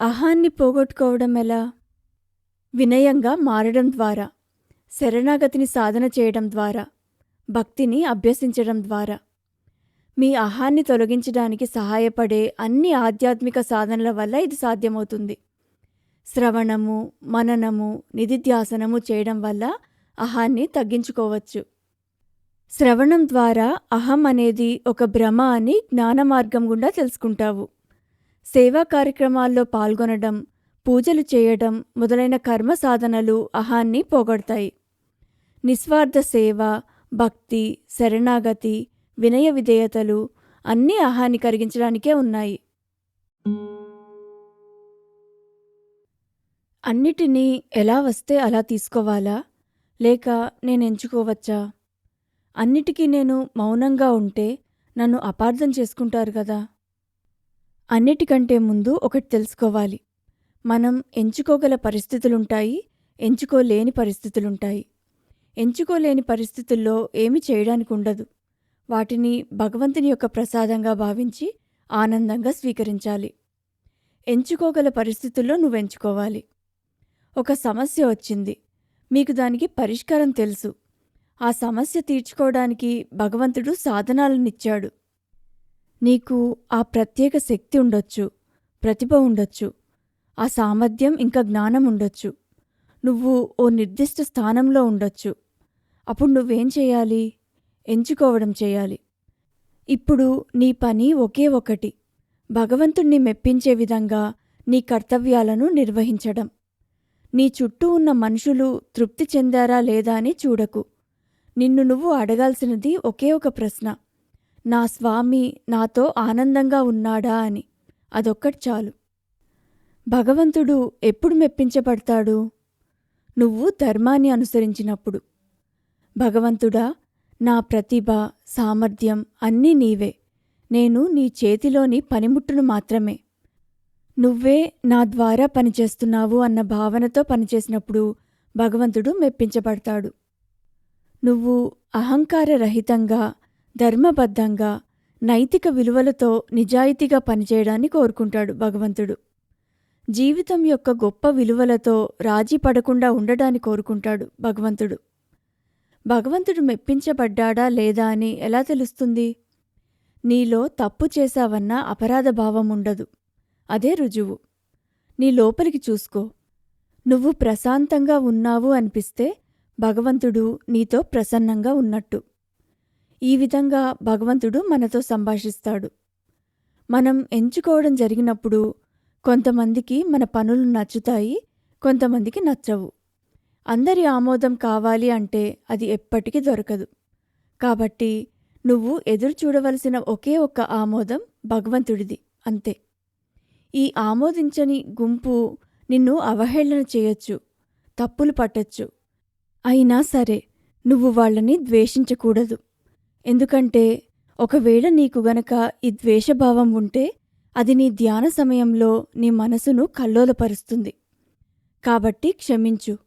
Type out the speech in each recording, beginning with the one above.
అహాన్ని పోగొట్టుకోవడం ఎలా? వినయంగా మారడం ద్వారా శరణాగతిని సాధన చేయడం ద్వారా భక్తిని అభ్యసించడం ద్వారా. మీ అహాన్ని తొలగించడానికి సహాయపడే అన్ని ఆధ్యాత్మిక సాధనల వల్ల ఇది సాధ్యమవుతుంది. శ్రవణము మననము నిధిధ్యాసనము చేయడం వల్ల అహాన్ని తగ్గించుకోవచ్చు. శ్రవణం ద్వారా అహం అనేది ఒక భ్రమ అని జ్ఞాన మార్గం గుండా తెలుసుకుంటావు. సేవా కార్యక్రమాల్లో పాల్గొనడం పూజలు చేయడం మొదలైన కర్మ సాధనలు అహాన్ని పోగొడతాయి. నిస్వార్థ సేవ భక్తి శరణాగతి వినయ విధేయతలు అన్నీ అహాన్ని కరిగించడానికే ఉన్నాయి. అన్నిటినీ ఎలా వస్తే అలా తీసుకోవాలా? లేక నేను ఎంచుకోవచ్చా? అన్నిటికీ నేను మౌనంగా ఉంటే నన్ను అపార్థం చేసుకుంటారు కదా? అన్నిటికంటే ముందు ఒకటి తెలుసుకోవాలి. మనం ఎంచుకోగల పరిస్థితులుంటాయి ఎంచుకోలేని పరిస్థితులుంటాయి. ఎంచుకోలేని పరిస్థితుల్లో ఏమి చేయడానికి ఉండదు వాటిని భగవంతుని యొక్క ప్రసాదంగా భావించి ఆనందంగా స్వీకరించాలి. ఎంచుకోగల పరిస్థితుల్లో నువ్వెంచుకోవాలి. ఒక సమస్య వచ్చింది. మీకు దానికి పరిష్కారం తెలుసు. ఆ సమస్య తీర్చుకోవడానికి భగవంతుడు సాధనాలనిచ్చాడు. నీకు ఆ ప్రత్యేక శక్తి ఉండొచ్చు ప్రతిభ ఉండొచ్చు ఆ సామర్థ్యం ఇంకా జ్ఞానం ఉండొచ్చు. నువ్వు ఓ నిర్దిష్ట స్థానంలో ఉండొచ్చు. అప్పుడు నువ్వేం చేయాలి? ఎంచుకోవడం చేయాలి. ఇప్పుడు నీ పని ఒకే ఒకటి భగవంతుణ్ణి మెప్పించే విధంగా నీ కర్తవ్యాలను నిర్వహించడం. నీ చుట్టూ ఉన్న మనుషులు తృప్తి చెందారా లేదా అని చూడకు. నిన్ను నువ్వు అడగాల్సినది ఒకే ఒక ప్రశ్న. నా స్వామి నాతో ఆనందంగా ఉన్నాడా అని. అదొక్కటి చాలు. భగవంతుడు ఎప్పుడు మెప్పించబడతాడు? నువ్వు ధర్మాన్ని అనుసరించినప్పుడు. భగవంతుడా నా ప్రతిభ సామర్థ్యం అన్నీ నీవే. నేను నీ చేతిలోని పనిముట్టును మాత్రమే. నువ్వే నా ద్వారా పనిచేస్తున్నావు అన్న భావనతో పనిచేసినప్పుడు భగవంతుడు మెప్పించబడతాడు. నువ్వు అహంకారరహితంగా ధర్మబద్ధంగా నైతిక విలువలతో నిజాయితీగా పనిచేయడాన్ని కోరుకుంటాడు భగవంతుడు. జీవితం యొక్క గొప్ప విలువలతో రాజీ పడకుండా ఉండడాన్ని కోరుకుంటాడు భగవంతుడు. భగవంతుడు మెప్పించబడ్డాడా లేదా అని ఎలా తెలుస్తుంది? నీలో తప్పు చేశావన్న అపరాధ భావం ఉండదు. అదే రుజువు. నీ లోపలికి చూసుకో. నువ్వు ప్రశాంతంగా ఉన్నావు అనిపిస్తే భగవంతుడు నీతో ప్రసన్నంగా ఉన్నట్టు. ఈ విధంగా భగవంతుడు మనతో సంభాషిస్తాడు. మనం ఎంచుకోవడం జరిగినప్పుడు కొంతమందికి మన పనులు నచ్చుతాయి కొంతమందికి నచ్చవు. అందరి ఆమోదం కావాలి అంటే అది ఎప్పటికీ దొరకదు. కాబట్టి నువ్వు ఎదురు చూడవలసిన ఒకే ఒక్క ఆమోదం భగవంతుడిది అంతే. ఈ ఆమోదించని గుంపు నిన్ను అవహేళన చేయొచ్చు తప్పులు పట్టొచ్చు. అయినా సరే నువ్వు వాళ్ళని ద్వేషించకూడదు. ఎందుకంటే ఒకవేళ నీకు గనక ఈ ద్వేషభావం ఉంటే అది నీ ధ్యాన సమయంలో నీ మనసును కల్లోలపరుస్తుంది. కాబట్టి క్షమించు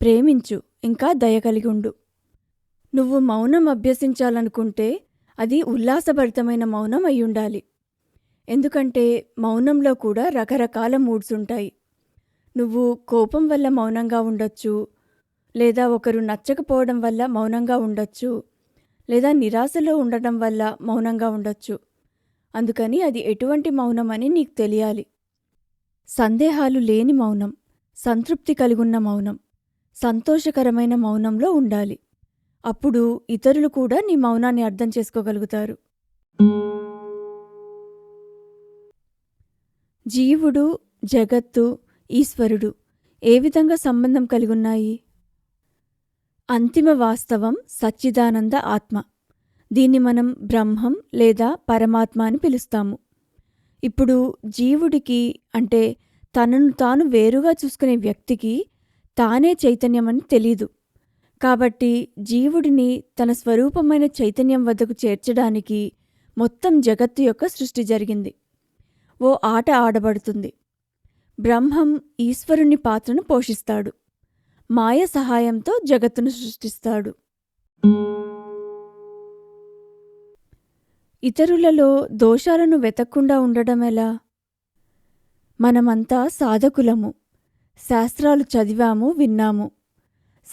ప్రేమించు ఇంకా దయ కలిగి ఉండు నువ్వు మౌనం అభ్యసించాలనుకుంటే అది ఉల్లాసభరితమైన మౌనం అయ్యుండాలి. ఎందుకంటే మౌనంలో కూడా రకరకాల మూడ్స్ ఉంటాయి నువ్వు కోపం వల్ల మౌనంగా ఉండొచ్చు లేదా ఒకరు నచ్చకపోవడం వల్ల మౌనంగా ఉండొచ్చు లేదా నిరాశలో ఉండటం వల్ల మౌనంగా ఉండొచ్చు. అందుకని అది ఎటువంటి మౌనం అని నీకు తెలియాలి. సందేహాలు లేని మౌనం సంతృప్తి కలిగున్న మౌనం సంతోషకరమైన మౌనంలో ఉండాలి. అప్పుడు ఇతరులు కూడా నీ మౌనాన్ని అర్థం చేసుకోగలుగుతారు. జీవుడు జగత్తు ఈశ్వరుడు ఏ విధంగా సంబంధం కలిగున్నాయి అంతిమ వాస్తవం సచ్చిదానంద ఆత్మ. దీన్ని మనం బ్రహ్మం లేదా పరమాత్మ అని పిలుస్తాము. ఇప్పుడు జీవుడికి అంటే తనను తాను వేరుగా చూసుకునే వ్యక్తికి తానే చైతన్యమని తెలీదు. కాబట్టి జీవుడిని తన స్వరూపమైన చైతన్యం వద్దకు చేర్చడానికి మొత్తం జగత్తు యొక్క సృష్టి జరిగింది. ఓ ఆట ఆడబడుతుంది. బ్రహ్మం ఈశ్వరుని పాత్రను పోషిస్తాడు. మాయ సహాయంతో జగత్తును సృష్టిస్తాడు. ఇతరులలో దోషాలను వెతక్కుండా ఉండడం ఎలా? మనమంతా సాధకులము. శాస్త్రాలు చదివాము విన్నాము.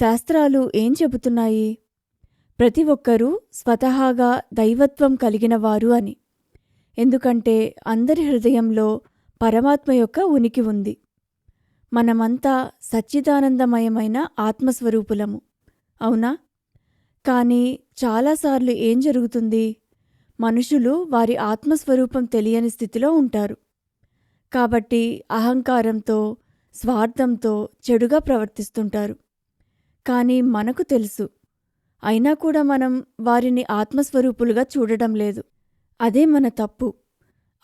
శాస్త్రాలు ఏం చెబుతున్నాయి? ప్రతి ఒక్కరూ స్వతహాగా దైవత్వం కలిగిన వారు అని. ఎందుకంటే అందరి హృదయంలో పరమాత్మ యొక్క ఉనికి ఉంది. మనమంతా సచ్చిదానందమయమైన ఆత్మస్వరూపులము. అవునా? కానీ చాలాసార్లు ఏం జరుగుతుంది? మనుషులు వారి ఆత్మస్వరూపం తెలియని స్థితిలో ఉంటారు. కాబట్టి అహంకారంతో స్వార్థంతో చెడుగా ప్రవర్తిస్తుంటారు. కానీ మనకు తెలుసు. అయినా కూడా మనం వారిని ఆత్మస్వరూపులుగా చూడడం లేదు. అదే మన తప్పు.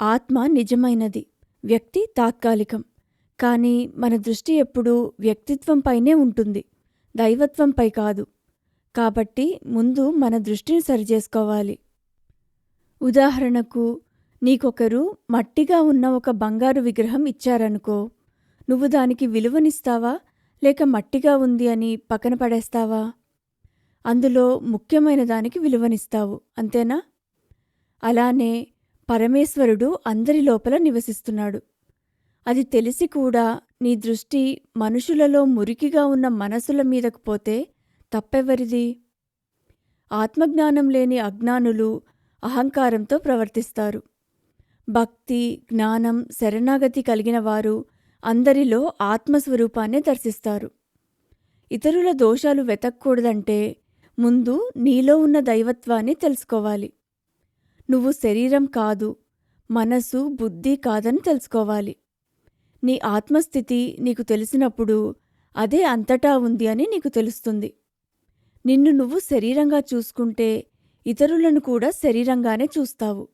ఆత్మ నిజమైనది. వ్యక్తి తాత్కాలికం. కానీ మన దృష్టి ఎప్పుడూ వ్యక్తిత్వంపైనే ఉంటుంది. దైవత్వంపై కాదు. కాబట్టి ముందు మన దృష్టిని సరిచేసుకోవాలి. ఉదాహరణకు నీకొకరు మట్టిగా ఉన్న ఒక బంగారు విగ్రహం ఇచ్చారనుకో నువ్వు దానికి విలువనిస్తావా? లేక మట్టిగా ఉంది అని పక్కన పడేస్తావా? అందులో ముఖ్యమైన దానికి విలువనిస్తావు. అంతేనా? అలానే పరమేశ్వరుడు అందరి లోపల నివసిస్తున్నాడు. అది తెలిసి కూడా నీ దృష్టి మనుషులలో మురికిగా ఉన్న మనసుల మీదకు పోతే తప్పెవరిది? ఆత్మజ్ఞానం లేని అజ్ఞానులు అహంకారంతో ప్రవర్తిస్తారు. భక్తి జ్ఞానం శరణాగతి కలిగిన వారు అందరిలో ఆత్మస్వరూపాన్నే దర్శిస్తారు. ఇతరుల దోషాలు వెతక్కూడదంటే ముందు నీలో ఉన్న దైవత్వాన్ని తెలుసుకోవాలి. నువ్వు శరీరం కాదు మనసు బుద్ధి కాదని తెలుసుకోవాలి. నీ ఆత్మస్థితి నీకు తెలిసినప్పుడు అదే అంతటా ఉంది అని నీకు తెలుస్తుంది. నిన్ను నువ్వు శరీరంగా చూసుకుంటే ఇతరులను కూడా శరీరంగానే చూస్తావు.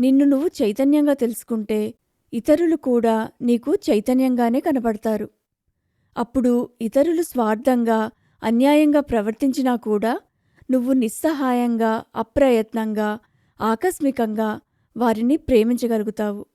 నిన్ను నువ్వు చైతన్యంగా తెలుసుకుంటే ఇతరులు కూడా నీకు చైతన్యంగానే కనబడతారు. అప్పుడు ఇతరులు స్వార్థంగా అన్యాయంగా ప్రవర్తించినా కూడా నువ్వు నిస్సహాయంగా అప్రయత్నంగా ఆకస్మికంగా వారిని ప్రేమించగలుగుతావు.